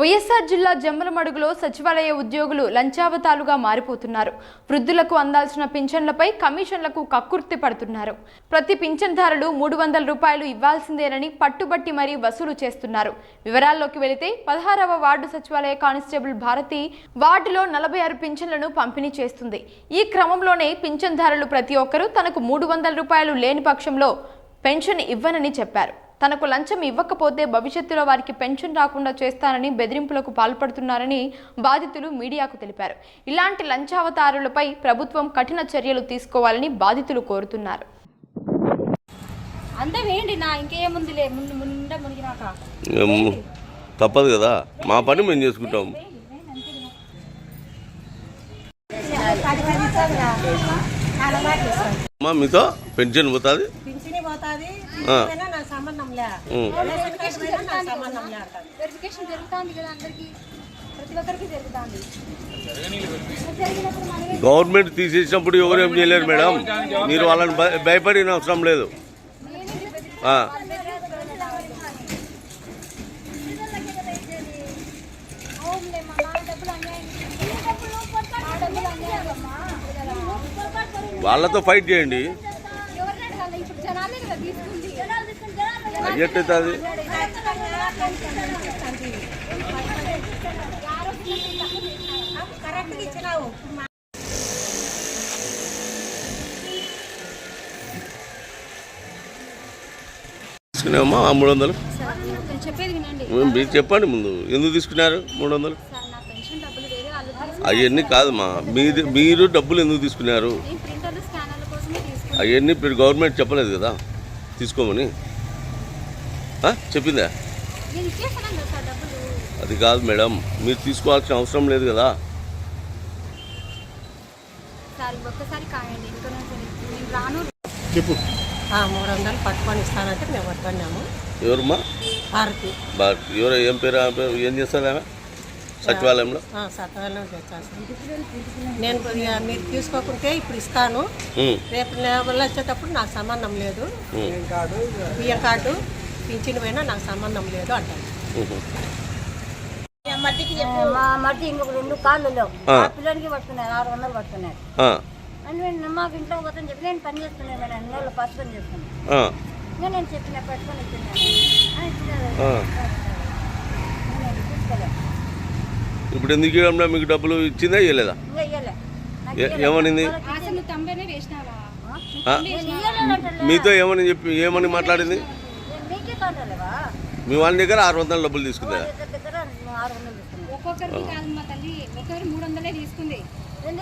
వైఎస్ఆర్ జిల్లా జమ్మలమడుగులో సచివాలయ ఉద్యోగులు లంచావతాలుగా మారిపోతున్నారు. వృద్ధులకు అందాల్సిన పింఛన్లపై కమిషన్లకు కక్కుర్తి పడుతున్నారు. ప్రతి పింఛన్దారులు మూడు వందల రూపాయలు ఇవ్వాల్సిందేనని పట్టుబట్టి మరీ వసూలు చేస్తున్నారు. వివరాల్లోకి వెళితే పదహారవ వార్డు సచివాలయ కానిస్టేబుల్ భారతి వార్డులో నలభై ఆరు పింఛన్లను పంపిణీ చేస్తుంది. ఈ క్రమంలోనే పింఛన్దారులు ప్రతి ఒక్కరూ తనకు మూడు వందల రూపాయలు లేని పక్షంలో పెన్షన్ ఇవ్వనని చెప్పారు. తనకు లంచం ఇవ్వకపోతే భవిష్యత్తులో వారికి పెన్షన్ రాకుండా చేస్తానని బెదిరింపులకు పాల్పడుతున్నారని బాధితులు మీడియాకు తెలిపారు. ఇలాంటి లంచావతారులపై ప్రభుత్వం కఠిన చర్యలు తీసుకోవాలని బాధితులు కోరుతున్నారు. అంతే వేయండి నా ఇంకేముందిలే ముందు ముందే మునిగినాక. ఏం తప్పదు కదా మా పని మేము చేసుకుంటాం. అమ్మా మీతో పెన్షన్ పోతుంది? సంబంధం. వెరిఫికేషన్ జరుగుతుంది కదా. అందరికి. ప్రతి ఒక్కరికి జరుగుతుంది. గవర్నమెంట్ తీసేసినప్పుడు ఎవరు ఏం చేయలేరు మేడం. మీరు వాళ్ళని భయ- భయపడిన అవసరం లేదు. ఆ. వాళ్ళతో ఫైట్ చేయండి ఇప్పుడు జనాలే కదా తీసుకుంది తీసుకున్నామా ఆ మూడు వందలు? మీరు చెప్పండి ముందు. ఎందుకు తీసుకున్నారు మూడు వందలు? అవన్నీ కాదమ్మా. మీరు మీరు డబ్బులు ఎందుకు తీసుకున్నారు? అవన్నీ ఇప్పుడు గవర్నమెంట్ చెప్పలేదు కదా? తీసుకోమని? చెప్పిందా? అది కాదు మేడం మీరు తీసుకోవాల్సిన అవసరం లేదు కదా. చెప్పు. ఆ, మూడు వందలు పట్టుకొని ఇస్తానంటే మేము పట్టుకున్నాము. ఎవరమ్మా? భారతి. బా ఎవరు ఏం పేరు ఏం చేస్తారు ఆమె? సచివాలయంలో? తెచ్చేస్తాను నేను మీరు తీసుకోకుంటే ఇప్పుడు ఇస్తాను. రేపు నెల వచ్చేటప్పుడు నాకు సంబంధం లేదు. ఉమ్, బియ్యం కార్డు. పింఛన్ పోయినా నాకు సంబంధం లేదు అంటాను. మా మధ్య ఇంకొక రెండు కాళ్ళు లేవు పిల్లడికి పట్టుకున్నారు ఆరు వందలు పట్టుకున్నారు. ఆ, అని నేను మాకు ఇంట్లో పోతాను చెప్పి నేను పని చేస్తున్నాను మేడం అన్ని రోజులు చేస్తున్నాను ఆ, ఇంకా నేను చెప్పిన పెట్టుకొని ఇప్పుడు ఎందుకు ఇవ్వడంలో మీకు డబ్బులు ఇచ్చిందా ఇవ్వలేదా ఏమనింది. మీతో ఏమని చెప్పి ఏమని మాట్లాడింది? మీ వాళ్ళ దగ్గర ఆరు వందల డబ్బులు తీసుకుందా? ఒక్కొక్కరికి కాదు మా తల్లి ఒక్కొక్కరు మూడు వందలే తీసుకుంది.